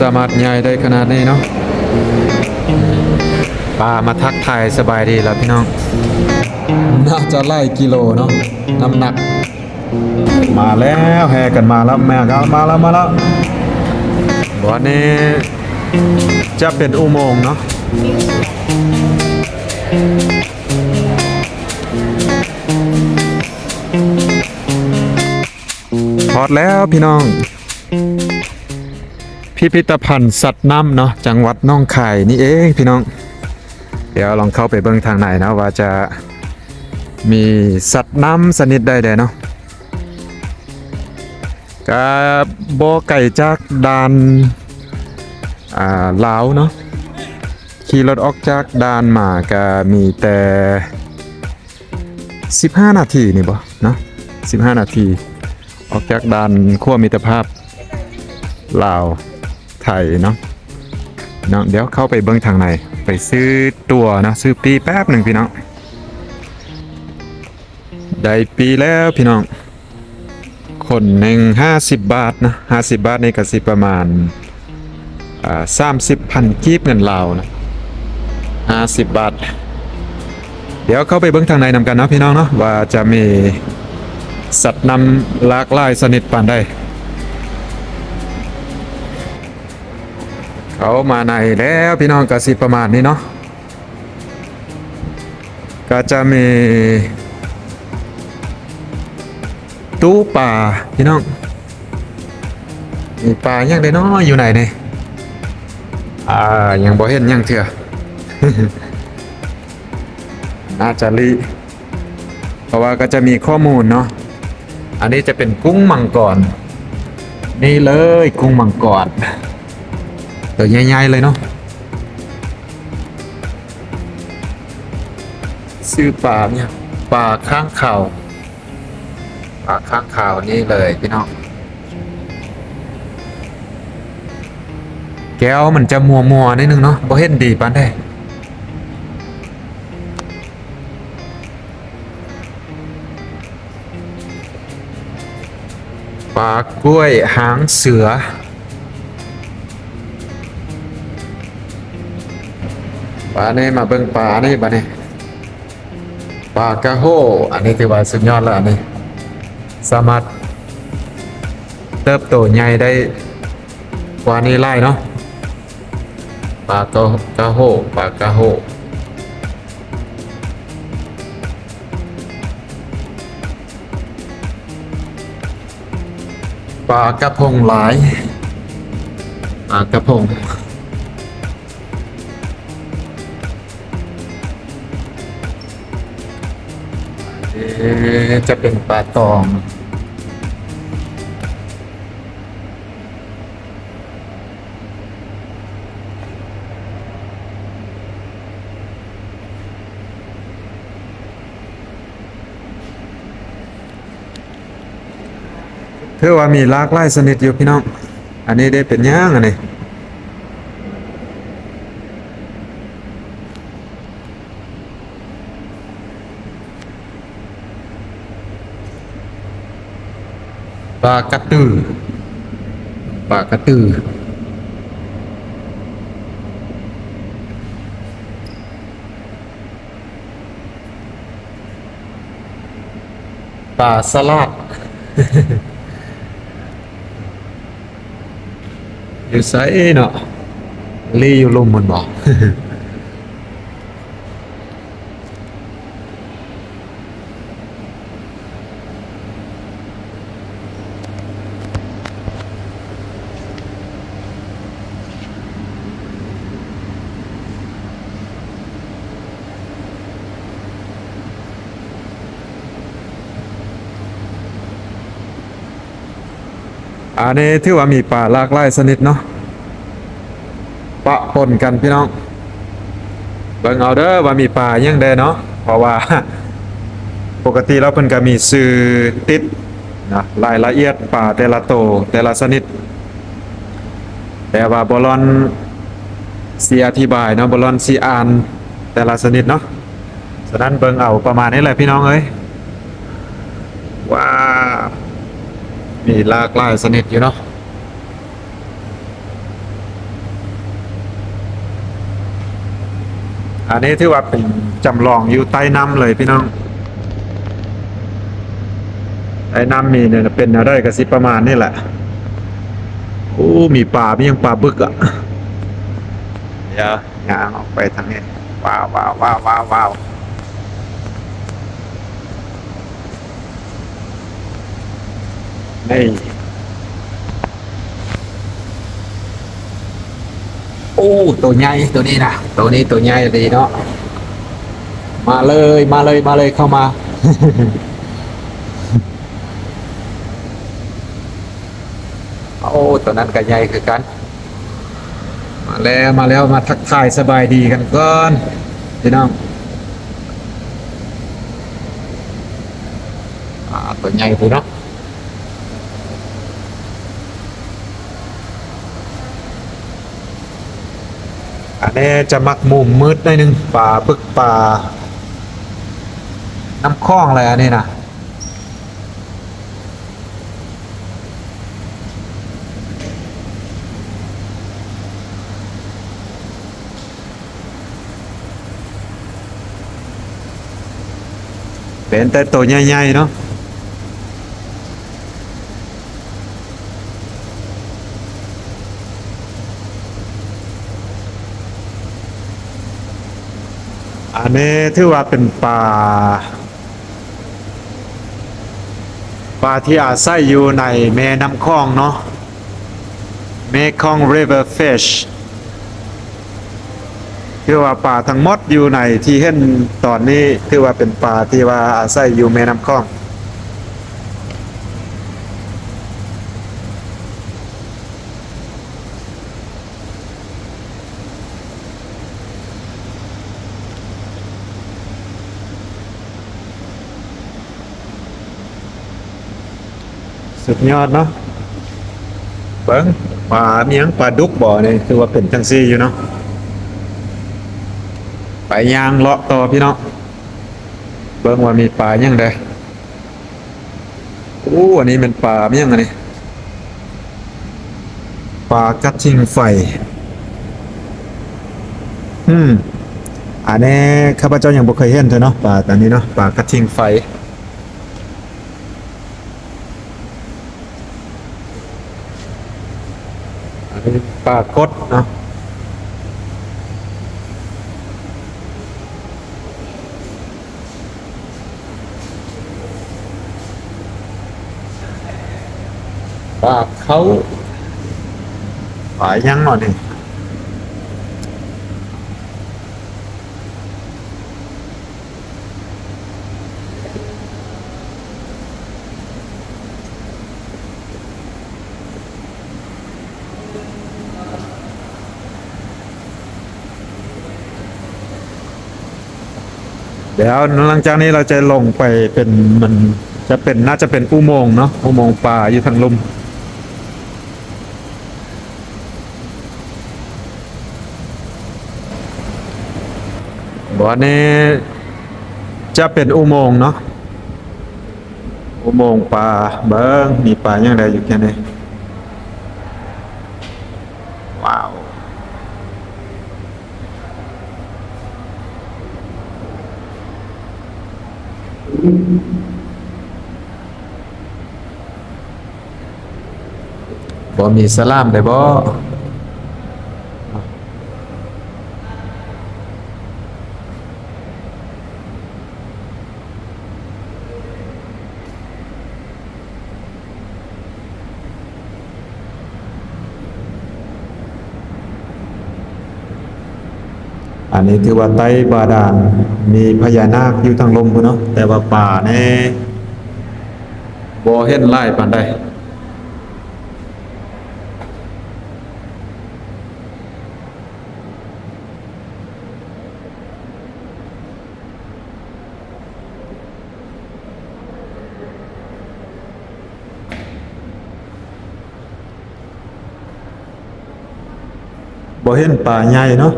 สามารถใหญ่ได้ขนาดนี้เนาะปลามาทักทายสบายดีแล้วพี่น้อง น่าจะไล่กิโลเนาะ น้ำหนัก มาแล้วแห่กันมาแล้วแม่ครับมาแล้วมาแล้ววันนี้จะเป็นอุโมงค์เนาะพอดแล้วพี่น้อง พิพิธภัณฑ์สัตว์น้ำเนาะจังหวัดน้องคายนี่เองพี่น้อง เดี๋ยวลองเข้าไปเบิ่งทางไหนนะว่าจะมีสัตว์น้ำสนิทใดๆเนาะกับบ่ไก่จากดานอ่าลาวเนาะขี่รถออกจากดานมาก็มีแต่ 15 นาทีนี่บ่เนาะ15 นาที ออกจากดานขั้วมิตรภาพลาว ไทยเนาะเนาะเดี๋ยวเข้าไปเบิ้องทางในไปซื้อตัวนะซื้อปีแป๊บหนึ่งพี่น้องได้ปีแล้วพี่น้อง คนหนึ่งห้าสิบบาทนะห้าสิบบาทในี่ก็สิประมาณสามสิบพันกีบเงินลาวนะห้าสิบบาท เดี๋ยวเข้าไปเบิ้องทางในนำกันนะพี่น้องเนาะว่าจะมีสัตว์นำหลากหลายสนิทปานใด เขามาในแล้วพี่น้องก็สิประมาณนี้เนาะก็จะมีตู้ปลาพี่น้องมีปลาย่างไดเนาะอยู่ไหนเนี่ยอ่ายังบ่เห็นยังเถื่อน่าจะรีเพราะว่าก็จะมีข้อมูลเนาะอันนี้จะเป็นกุ้งมังกรนี่เลยกุ้งมังกร ตัวใหญ่ๆเลยเนาะซื้อปลาเนี่ยปลาข้างเข่าปลาข้างเข่านี่เลยพี่น้องแก้วมันจะมัวมัวนิดนึงเนาะบ่เห็นดีปานได้ปลากล้วยหางเสือ ปลาเนี่มาเบิ่งปลานี่บัดนี้ปลากระโฮอันนี้ถือว่าสุดยอดแล้วอันนี้ สามารถเติบโตใหญ่ได้กว่านี้ไล่เนาะปลากระกระโฮปลากระโฮปลากระพงหลายปลากระพง จะเป็นปลาตอง เพื่อว่ามีลากหลายชนิดอยู่พี่น้อง อันนี้ได้เป็นย่างอันนี้ ปลากระตือปลากระตือปลาสลัดอยู่ไสเนาะลีอยู่ลมมันบอก อันนี้ถือว่ามีป่าหลากหลายชนิดเนาะปะปนกันพี่น้องเบิ่งเอาเด้อว่ามีป่ายังได้เนาะเพราะว่าปกติแล้วเพิ่นก็มีสื่อติดนะรายละเอียดป่าแต่ละโตแต่ละชนิด แต่ว่าบอลอนสีอธิบายเนาะบอลอนสีอ่านแต่ละชนิดเนาะฉะนั้นเบิ่งเอาประมาณนี้แหละพี่น้องเอ้ย มีลากลายสนิทอยู่เนาะอันนี้ถือว่าเป็นจำลองอยู่ใต้น้ำเลยพี่น้องไอ้น้ำมีเนี่ยเป็นอะไรกระสิประมาณนี่แหละโอ้มีป่ามียังป่าบึกอะ่ะเดี๋ยวงาออกไปทางนี้ว้าวว้าวว้าวว้าว ว้าวนี่โอ้ตัวใหญ่ตัวนี้นะตัวนี้ตัวใหญ่ดีเนาะมาเลยมาเลยมาเลยเข้ามาโอ้ตัวนั้นก็ใหญ่คือกัน มาแล้วมาแล้วมาทักทายสบายดีกันก่อนพี่น้องตัวใหญ่พูเนาะ อันนี้จะมักมุมมืดหน่อยหนึงป่าปึกป่า น้ำคลองอะไรอันนี้นะเป็นแต่ตัวใหญ่ๆเนาะ นี้ถือว่าเป็นปลาปลาที่อาศัยอยู่ในแม่น้ำคลองเนาะแม่คลอง river fish คือว่าป่าทั้งหมดอยู่ในที่เห็นตอนนี้ถือว่าเป็นป่าที่ว่าอาศัยอยู่แม่น้ำคลอง สุดยอดเนาะเบิ้งป่าเมียงป่าดุกบ่อนี่คือว่าเป็นจังซี่อยู่เนาะไปยางเลาะต่อพี่น้องเบิ่งว่ามีปลายังไดโอ้อันนี้เป็นปลาเมี่ยงอันนี้ปลากระทิงไฟ อืมอันนี้ข้าพเจ้ายังบ่เคยเห็นเลยเนาะปลาตัวนี้เนาะปลากระทิงไฟ อันนี้ ปรากฏเนาะปากเขาปลายังหน่อยนี่ เดี๋ยวหลังจากนี้เราจะลงไปเป็นมันจะเป็นน่าจะเป็นอุโมงค์เนาะอุโมงค์ปลาอยู่ทางลุมบ่อนี้จะเป็นอุโมงค์เนาะอุโมงค์ปลาเบิ้งมีปลาอย่างไรอยู่แค่นี้ว บ่มีสลามได้บ่อันนี้ถือว่าใต้บาดาลมีพญานาคอยู่ทางลมพุ่นเนาะแต่ว่าป่าแน่บ่เห็นไล่ปานใด บ่เห็นป่าใหญ่เนาะ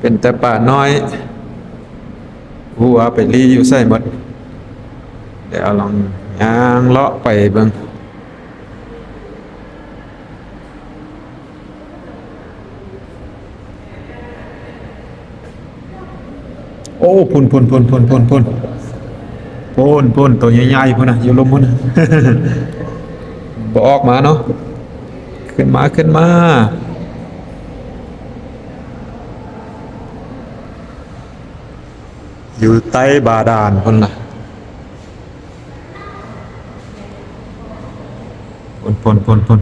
เป็นแต่ป่าน้อย หัวไปรีอยู่ใส่หมดเดี๋ยวลองย่างเลาะไปเบิ่งโอ้พุ่นพุ่นพุ่นพุ่นพุ่นพุ่นพุ่นพุ่นตัวใหญ่ๆพุ่นน่ะอยู่ลมพุ่นน่ะบ่ออกมาเนาะขึ้นมาขึ้นมา อยู่ใต้บาดาลพุ่นน่ะพุ่นพุ่นพุ่นพุ่น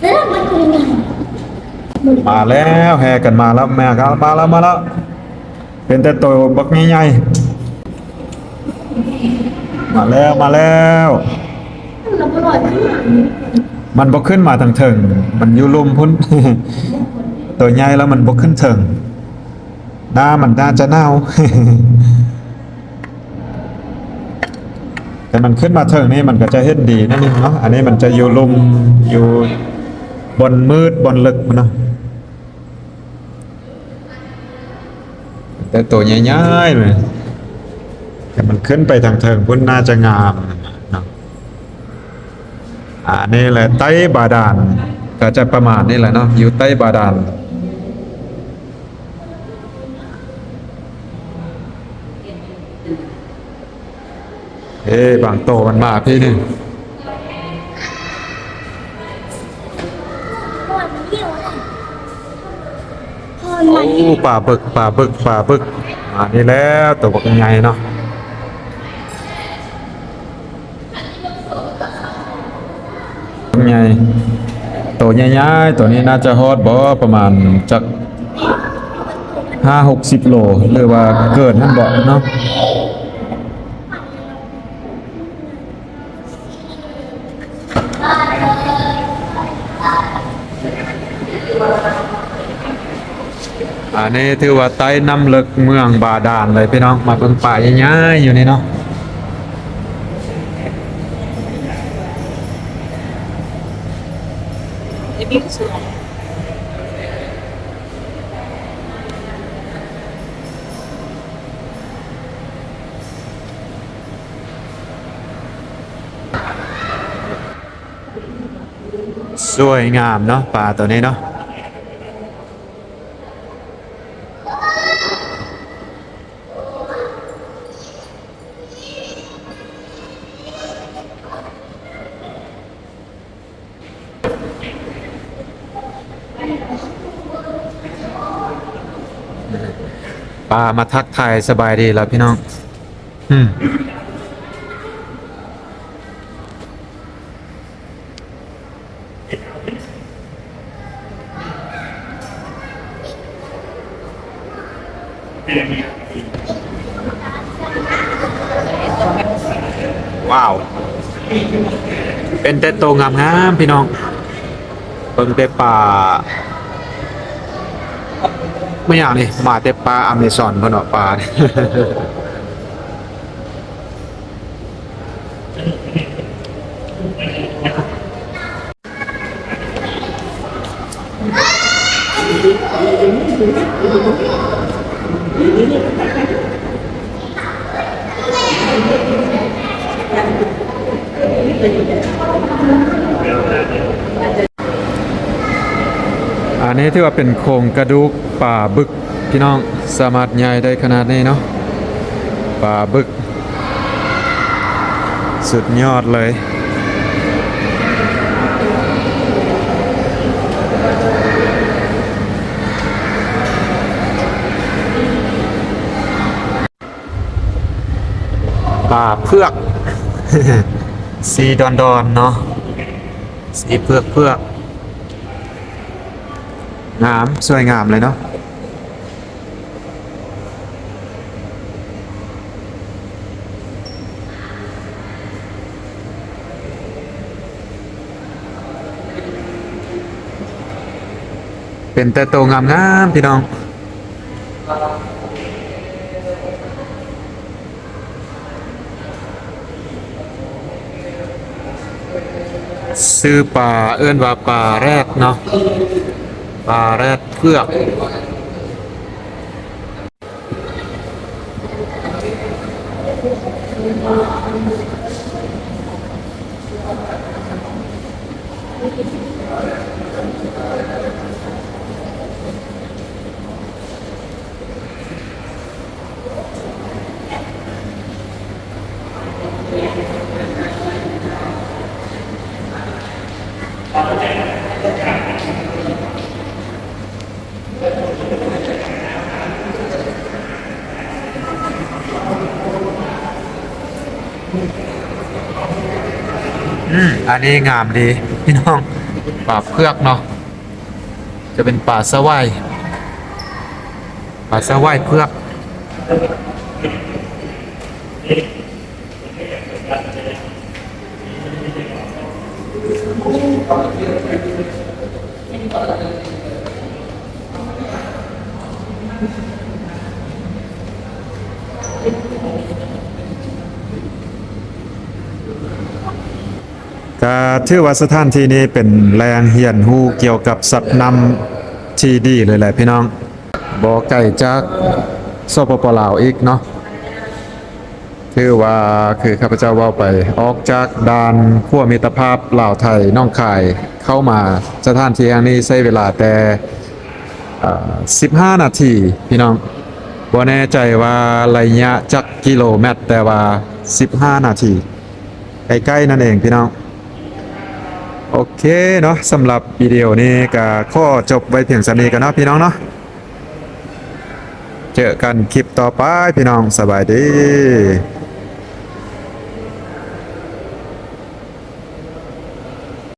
Será muito lindo. มาแล้วแห่กันมาแล้วแม่ครับมาแล้วมาแล้ว เป็นแต่ตัวบักใหญ่ๆมาแล้วมาแล้ว Nó có loại thứ hạng มันบกขึ้นมาทางเถิง มันอยู่ลุมพุ่น ตัวใหญ่แล้วมันบกขึ้นเถิงหน้ามันน่าจะเน่า แต่มันขึ้นมาเถิงนี่มันก็จะเห็นดีนั่นเองเนาะ อันนี้มันจะอยู่ลุมอยู่บนมืดบนลึกมันเนาะ แต่ตัวใหญ่ๆเลยแต่มันขึ้นไปทางเถิงพุ่นน่าจะงาม อ่านี่แหละใต้บาดาลก็จะประมาณนี้แหละเนาะอยู่ใต้บาดาลเอ้บางโตมันมาพี่นี่ Loại nhiều này. โอ้ป่าบึกป่าบึกป่าบึกมานี่แล้วตัวบักใหญ่เนาะใหญ่ ตัวใหญ่ๆตัวนี้น่าจะฮอดบ่ประมาณจักห้าหกสิบโลหรือว่าเกินนั่นบ่เนาะอันนี้ถือว่าใต้น้ำลึกเมืองบาดาลเลยพี่น้องมาเบิ่งป่าใหญ่ๆอยู่นี่เนาะ สวยงามเนาะป่าตัวนี้เนาะปลามาทักทายสบายดีแล้วพี่น้อง อืม ว้าว เป็นแต่โตงามๆพี่น้องเบิ่งแต่ป่าไม่อย่างนี่มาแต่ปลาอเมซอนเพิ่นว่าปลาเนี่ย อันนี้ที่ว่าเป็นโครงกระดูกป่าบึกพี่น้องสามารถใหญ่ได้ขนาดนี้เนาะป่าบึก สุดยอดเลย ป่าเพือก สีดอนดอนเนาะสีเพือกเพือกงามสวยงามเลยเนาะเป็นแต่โตงามงามพี่น้อง ซื้อปลาเอื้อนว่าปลาแรดเนาะปลาแรดเพือก นนี้งามดีพี่น้อง ป่าเพือกเนาะ จะเป็นป่าสะไวายป่าสะไวายเพือก ก็ถือว่าสถานที่นี้เป็นแรงเฮียนฮู้เกี่ยวกับสัตว์นำที่ดีเลยแหละพี่น้องบ่ไกลจากสปปลาวอีกเนาะถือว่าคือข้าพเจ้าว่าไปออกจากด่านขั้วมิตรภาพลาวไทยน้องคายเข้ามาสถานที่แห่งนี้ใช้เวลาแต่15 นาทีพี่น้องบ่แน่ใจว่าระยะจักกิโลเมตรแต่ว่า 15 นาทีใกล้ๆนั่นเองพี่น้อง โอเคเนาะสำหรับวิดีโอนี้ก็ข้อจบไว้เพียงสำนี้กันเนาะพี่น้องเนาะเจอกันคลิปต่อไปพี่น้องสบายดี